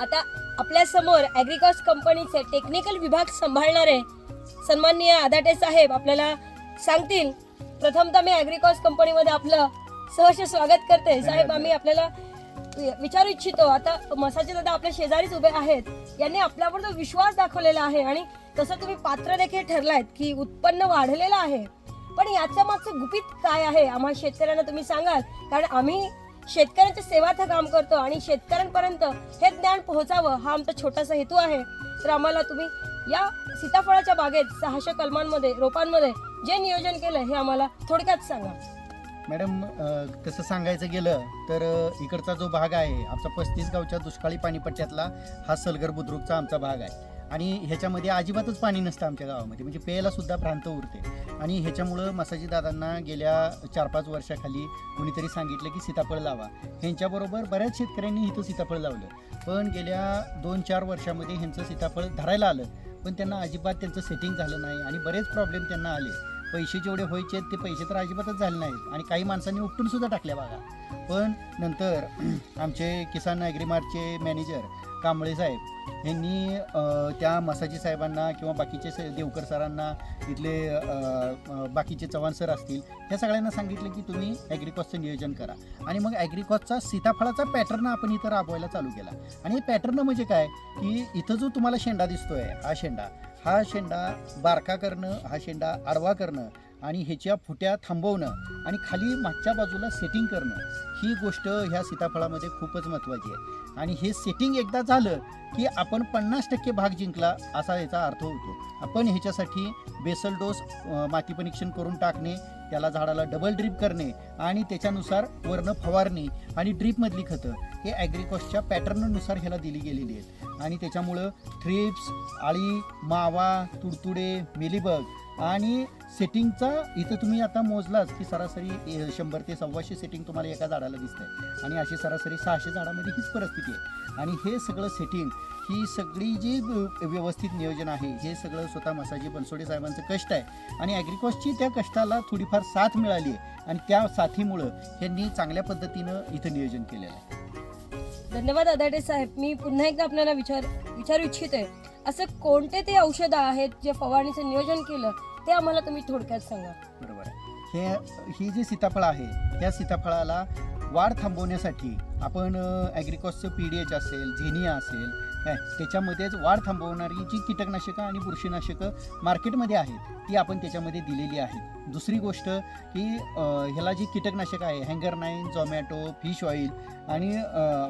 आता आपल्यासमोर ॲग्रिकॉस कंपनीचे टेक्निकल विभाग सांभाळणारे सन्माननीय आदाटे साहेब आपल्याला सांगतील. प्रथमतः मी ॲग्रिकॉस कंपनीमध्ये आपलं सहर्ष स्वागत करते. साहेब आम्ही आपल्याला विचारू इच्छितो. आता मसाचे दादा आपल्या शेजारीच उभे आहेत. यांनी आपल्यावर जो विश्वास दाखवलेला आहे आणि तसं तुम्ही पात्र देखील ठरलायत की उत्पन्न वाढलेलं आहे. पण याच्या मागचं गुपित काय आहे? आम्हाला शेतकऱ्यांना तुम्ही सांगाल. कारण आम्ही शेतकऱ्यांच्या सेवाचं काम करतो आणि शेतकऱ्यांपर्यंत हे ज्ञान पोहोचावं हा आमचा छोटासा हेतू आहे. तर आम्हाला तुम्ही या सीताफळाच्या बागेत सहाशे कलमांमध्ये रोपांमध्ये जे नियोजन केलं हे आम्हाला थोडक्यात सांगा. मॅडम कसं तसं सांगायचं गेलं तर इकडचा जो भाग आहे आमचा पस्तीस गावच्या दुष्काळी पाणीपट्ट्यातला हा सलगर बुद्रुकचा आमचा भाग आहे. आणि ह्याच्यामध्ये अजिबातच पाणी नसतं आमच्या गावामध्ये. म्हणजे प्यायला सुद्धा भ्रांत उरते. आणि ह्याच्यामुळं मसाजी दादांना गेल्या चार पाच वर्षाखाली कुणीतरी सांगितलं की सीताफळ लावा. ह्यांच्याबरोबर बऱ्याच शेतकऱ्यांनी इथं सीताफळ लावलं. पण गेल्या दोन चार वर्षामध्ये ह्यांचं सीताफळ धरायला आलं. पण त्यांना अजिबात त्यांचं सेटिंग झालं नाही आणि बरेच प्रॉब्लेम त्यांना आले. पैसे जेवढे व्हायचे ते पैसे तर अजिबातच झाले नाहीत. आणि काही माणसांनी उपटून सुद्धा टाकल्या बघा. पण नंतर आमचे किसान ॲग्रीमार्टचे मॅनेजर कांबळे साहेब यांनी त्या मसाजी साहेबांना किंवा बाकीचे स- देवकर सरांना इथले बाकीचे चव्हाण सर असतील ह्या सगळ्यांना सांगितलं की तुम्ही ॲग्रिकॉसचं नियोजन करा. आणि मग ॲग्रिकॉसचा सीताफळाचा पॅटर्न आपण इथं राबवायला चालू केला. आणि हे पॅटर्न म्हणजे काय? की इथं जो तुम्हाला शेंडा दिसतोय हा शेंडा हा शेंडा बारका करणं हा शेंडा आडवा करणं आणि ह्याच्या फुट्या थांबवणं आणि खाली मागच्या बाजूला सेटिंग करणं ही गोष्ट ह्या सीताफळामध्ये खूपच महत्त्वाची आहे. आणि हे सेटिंग एकदा झालं की आपण पन्नास टक्के भाग जिंकला असा याचा अर्थ होतो. आपण ह्याच्यासाठी बेसल डोस माती परीक्षण करून टाकणे त्याला झाडाला डबल ड्रीप करणे आणि त्याच्यानुसार वर्ण फवारणी आणि ड्रीपमधली खतं हे ॲग्रिकॉसच्या पॅटर्ननुसार ह्याला दिली गेलेली आहेत. आणि त्याच्यामुळं थ्रिप्स आळी मावा तुडतुडे मेलीबग आणि सेटिंगचा इथं तुम्ही आता मोजलाच की सरासरी शंभर ते सव्वाशे सेटिंग तुम्हाला एका झाडाला दिसतंय. आणि अशी सरासरी सहाशे झाडामध्ये हीच परिस्थिती आहे. आणि हे सगळं सेटिंग ही सगळी जी व्यवस्थित नियोजन आहे हे सगळं स्वतः मसाजी बनसोडे साहेबांचं कष्ट आहे. आणि ॲग्रिकॉसची त्या कष्टाला थोडीफार साथ मिळाली आहे. आणि त्या साथीमुळं ह्यांनी चांगल्या पद्धतीनं इथं नियोजन केलेलं आहे. धन्यवाद आदाटे साहेब. मी पुन्हा एकदा आपल्याला विचार विचारू आहे असं कोणते ते औषधं आहेत जे फवारणीचं नियोजन केलं ते आम्हाला तुम्ही थोडक्यात सांगा. बरोबर हे ही जी सीताफळ आहे त्या सीताफळाला वाढ थांबवण्यासाठी आपण ॲग्रिकॉसचं पी डी एच असेल झेनिया असेल काय त्याच्यामध्येच वाढ थांबवणारी जी कीटकनाशकं आणि बुरशीनाशकं मार्केटमध्ये आहेत ती आपण त्याच्यामध्ये दिलेली आहेत. दुसरी गोष्ट की ह्याला जी कीटकनाशक आहे हँगर नाईन झोमॅटो फिश ऑइल आणि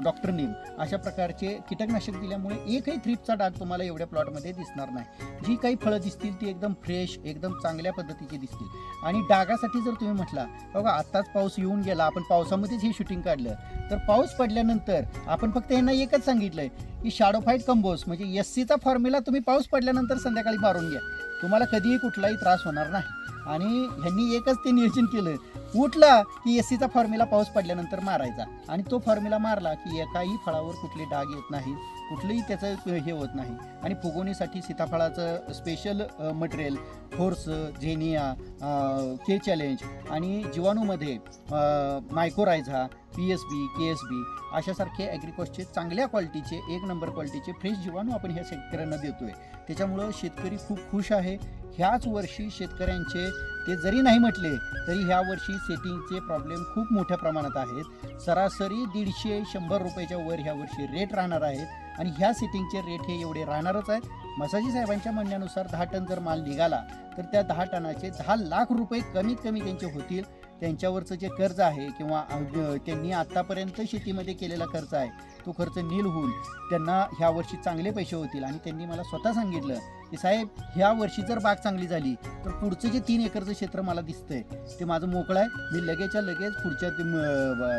डॉक्टर नेम अशा प्रकारचे कीटकनाशक दिल्यामुळे एकही थ्रीपचा डाग तुम्हाला एवढ्या प्लॉटमध्ये दिसणार नाही. जी काही फळं दिसतील ती एकदम फ्रेश एकदम चांगल्या पद्धतीची दिसतील. आणि डागासाठी जर तुम्ही म्हटला बघा आत्ताच पाऊस येऊन गेला आपण पावसामध्येच हे शूटिंग काढलं तर पाऊस पडल्यानंतर आपण फक्त यांना एकच सांगितलंय की शाडोफाईट कंबोस म्हणजे एस सीचा फॉर्म्युला तुम्ही पाऊस पडल्यानंतर संध्याकाळी मारून घ्या. तुम्हाला कधीही कुठलाही त्रास होणार नाही. आणि ह्यांनी एकच ते नियोजन केलं. उठला की एस सीचा फॉर्म्युला पाऊस पडल्यानंतर मारायचा. आणि तो फॉर्म्युला मारला की एकाही फळावर कुठले डाग येत नाही कुठलंही त्याचं हे होत नाही. आणि फुगवणीसाठी सीताफळाचं स्पेशल मटेरियल फोर्स झेनिया के चॅलेंज आणि जीवाणूमध्ये mycorrhiza P S B K S B अशासारखे ॲग्रिकॉसचे चांगल्या क्वालिटीचे एक नंबर क्वालिटीचे फ्रेश जीवाणू आपण ह्या शेतकऱ्यांना देतोय. त्याच्यामुळं शेतकरी खूप खुश आहे. ह्याच वर्षी शेतकऱ्यांचे ते जरी नाही म्हटले तरी ह्या वर्षी सेटिंगचे प्रॉब्लेम खूप मोठ्या प्रमाणात आहेत. सरासरी दीडशे शंभर रुपयाच्या वर ह्या वर्षी रेट राहणार आहेत. आणि ह्या सेटिंगचे रेट हे एवढे राहणारच आहेत. मसाजी साहेबांच्या म्हणण्यानुसार दहा टन जर माल निघाला तर त्या दहा टनाचे दहा लाख रुपये कमीत कमी त्यांचे होतील. त्यांच्यावरचं जे कर्ज आहे किंवा त्यांनी आत्तापर्यंत शेतीमध्ये केलेला खर्च आहे तो खर्च नील होऊन त्यांना ह्या वर्षी चांगले पैसे होतील. आणि त्यांनी मला स्वतः सांगितलं की साहेब ह्या वर्षी जर बाग चांगली झाली तर पुढचं जे तीन एकरचं क्षेत्र मला दिसतंय ते माझं मोकळं आहे. मी लगेचच्या लगेच पुढच्या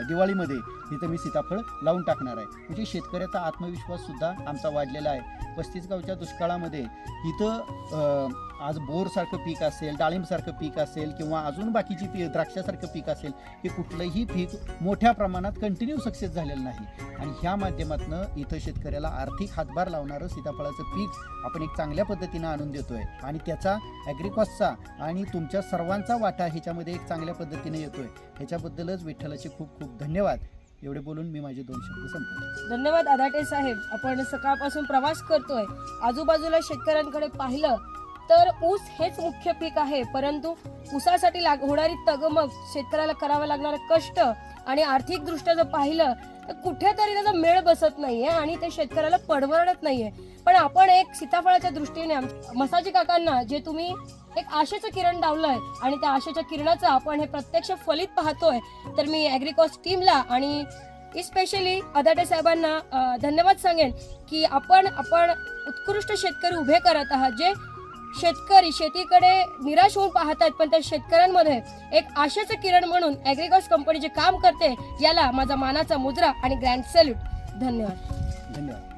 दिवाळीमध्ये तिथं मी सीताफळ लावून टाकणार आहे. म्हणजे शेतकऱ्याचा आत्मविश्वाससुद्धा आमचा वाढलेला आहे. पस्तीस गावच्या दुष्काळामध्ये इथं आज बोरसारखं पीक असेल डाळिंबसारखं पीक असेल किंवा अजून बाकीची पी द्राक्षासारखं पीक असेल हे कुठलंही पीक मोठ्या प्रमाणात कंटिन्यू सक्सेस झालेलं नाही. आणि ह्या माध्यमातनं इथं शेतकऱ्याला आर्थिक हातभार लावणारं सीताफळाचं पीक आपण एक चांगल्या पद्धतीनं आणून देतोय. आणि त्याचा ॲग्रिकॉसचा आणि तुमच्या सर्वांचा वाटा ह्याच्यामध्ये एक चांगल्या पद्धतीने येतोय. ह्याच्याबद्दलच विठ्ठलाचे खूप खूप धन्यवाद. एवढे बोलून मी माझे दोन शब्द संपले धन्यवाद आदाटे साहेब. आपण सकाळपासून प्रवास करतोय. आजूबाजूला शेतकऱ्यांकडे पाहिलं तर ऊस हेच मुख्य पीक आहे परंतु ऊसासाठी लाग होणारी तगमग शेतकऱ्याला करावं लागणारं कष्ट आणि आर्थिक दृष्ट्या जर पाहिलं तर कुठेतरी त्याचा मेळ बसत नाहीये आणि ते शेतकऱ्याला परवडत नाहीये. पण आपण एक सीताफळाच्या दृष्टीने मसाजी काकांना जे तुम्ही एक आशेचं किरण डावलंय आणि त्या आशेच्या किरणाचं आपण हे प्रत्यक्ष फलित पाहतोय तर मी ॲग्रिकॉस्ट टीमला आणि स्पेशली अदाटे साहेबांना धन्यवाद सांगेन की आपण आपण उत्कृष्ट शेतकरी उभे करत आहात जे शेतकरी शेतीकडे निराश होऊन पाहत आहेत पण त्या शेतकऱ्यांमध्ये एक आशेचं किरण म्हणून ॲग्रिकॉस कंपनी जे काम करते याला माझा मानाचा मुद्रा आणि ग्रँड सॅल्यूट. धन्यवाद. धन्यवाद.